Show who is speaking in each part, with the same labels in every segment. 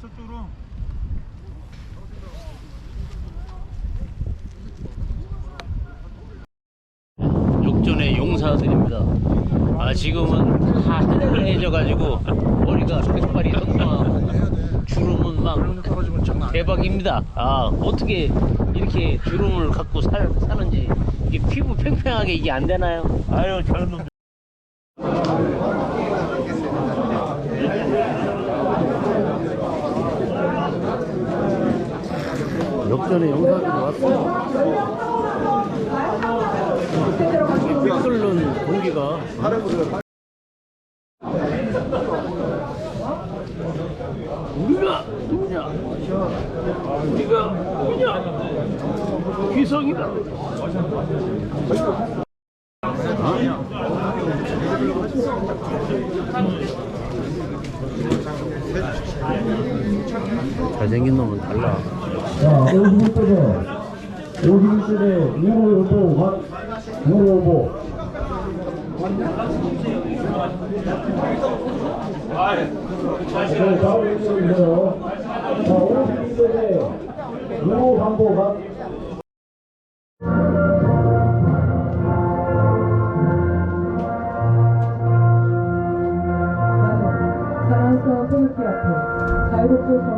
Speaker 1: 저쪽으로.
Speaker 2: 육전의 용사들입니다. 아, 지금은 다 해져 가지고 머리가 백발이 떴구나. 주름은 막 대박입니다. 아, 어떻게 이렇게 주름을 갖고 살, 사는지. 이게 피부 팽팽하게 이게 안 되나요?
Speaker 1: 아유, 저런 놈들.
Speaker 2: 역 전의 용사들이 왔어. 이 끓는 공기가 우리가 누구냐? 우리가 누구냐? 귀성이다. 잘생긴 놈은 달라.
Speaker 3: 자, 51세대, 51세대, 6555, 6555. 네, 다음 얘기인데요. 자, 51세대, 6555,
Speaker 4: 자랑스러운 태극기 앞에 자유롭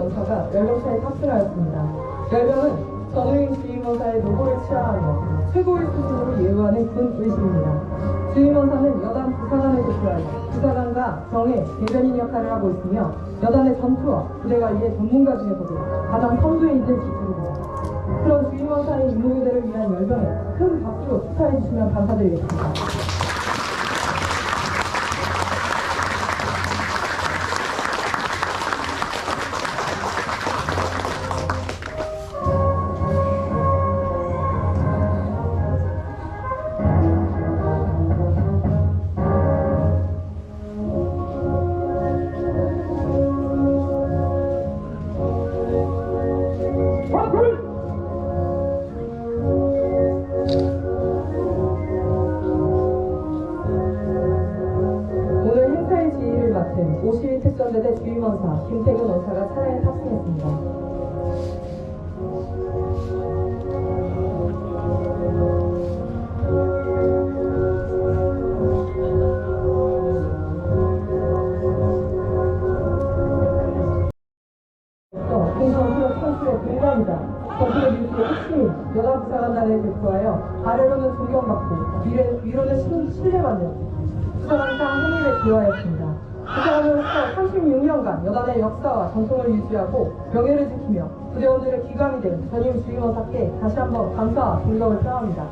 Speaker 4: 원사가 열병차에 탑승하였습니다. 열병은 전우인 주임원사의 노고를 치하하며 최고의 수준으로 예우하는 군 의식입니다. 주임원사는 여단 부사관을 대표하여 부사관과 정의 대변인 역할을 하고 있으며 여단의 전투와 부대 관리의 전문가 중에서도 가장 선두에 있는 직책입니다. 그런 주임원사의 임무교대를 위한 열병에 큰 박수로 축하해 주시면 감사드리겠습니다. 51 특전대대 주임원사 김태균 원사가 차량에 탑승했습니다. 여가부사관단에 제출하여 아래로는 존경받고 위로는 신뢰받는 수사관상 행위를 기여하였습니다. 부사관으로서 36년간 여단의 역사와 전통을 유지하고 명예를 지키며 부대원들의 기감이 된 전임 주임원사께 다시 한번 감사와 존경을 표합니다.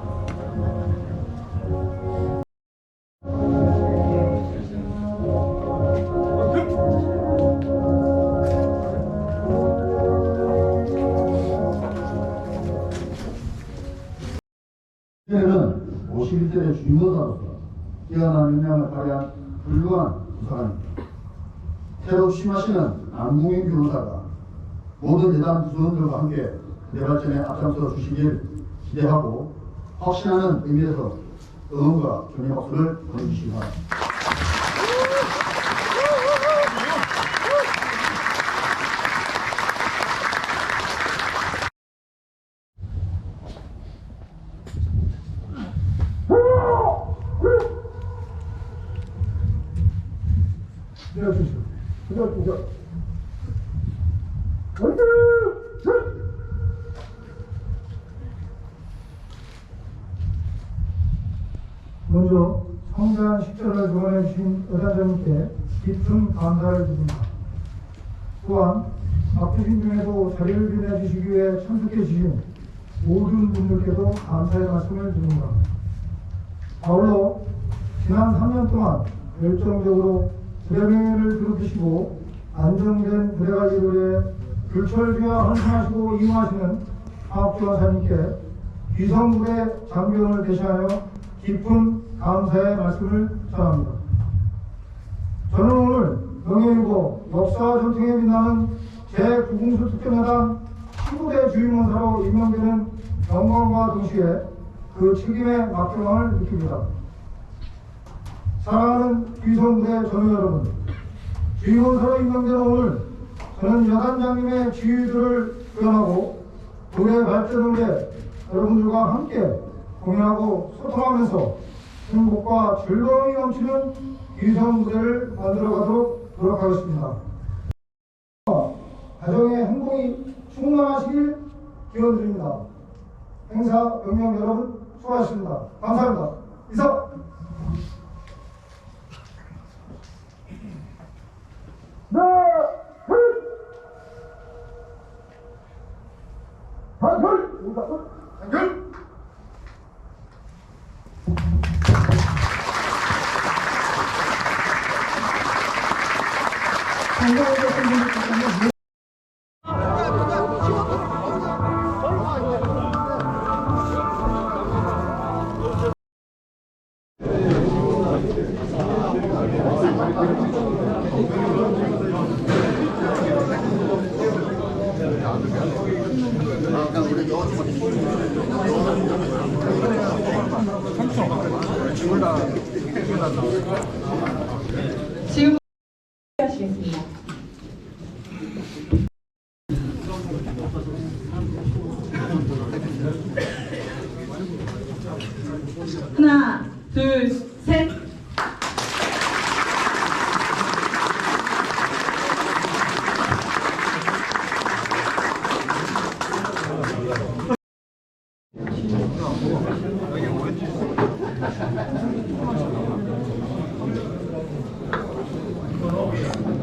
Speaker 3: 이제는 51세대 주임원사로서 뛰어난 역량을 발휘한 부 사관입니다. 새로 심하시는 안궁인 변호사가 모든 예단 구성원들과 함께 내 발전에 앞장서 주시길 기대하고 확신하는 의미에서 응원과 격려 박수를 보내주시기 바랍니다. 내려주시오. 내려주시오.
Speaker 5: 먼저 성대한 식전을 조언해 주신 여단장님께 깊은 감사를 드립니다. 또한 바쁘신 중에도 자리를 빛내 주시기 위해 참석해 주신 모든 분들께도 감사의 말씀을 드립니다. 아울러 지난 3년 동안 열정적으로 부 대명예를 들어주시고 안정된 부대 관리를 위해 불철주야 헌신하시고 이용하시는 사업지원사님께 위성부대 장병을 대신하여 깊은 감사의 말씀을 전합니다. 저는 오늘 명예유고 역사 전통에 빛나는 제9공수 특전여단 19대 주임원사로 임명되는 영광과 동시에 그 책임의 막중함을 느낍니다. 사랑하는 위성부대 전우 여러분, 주임원사로 임명되는 오늘 저는 여단장님의 지휘들을 수행하고 부대 발전을 위해 여러분들과 함께 공연하고 소통하면서 행복과 즐거움이 넘치는 위성부대를 만들어 가도록 노력하겠습니다. 가정의 행복이 충만하시길 기원드립니다. 행사 명령 여러분 수고하셨습니다. 감사합니다. 이상. 네,
Speaker 4: 지금 Yeah.